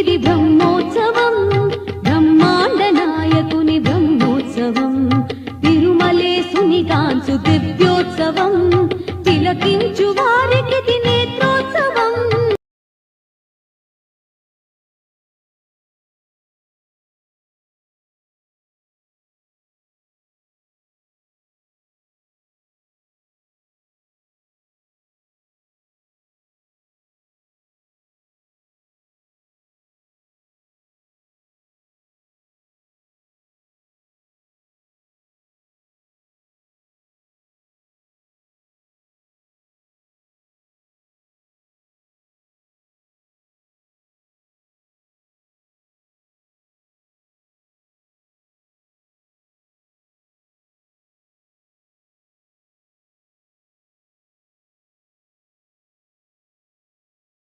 ఇది బ్రహ్మోత్సవం బ్రహ్మాండ నాయకుని బ్రహ్మోత్సవం తిరుమలేసుని కాంచు దివ్యోత్సవం తిలకించువా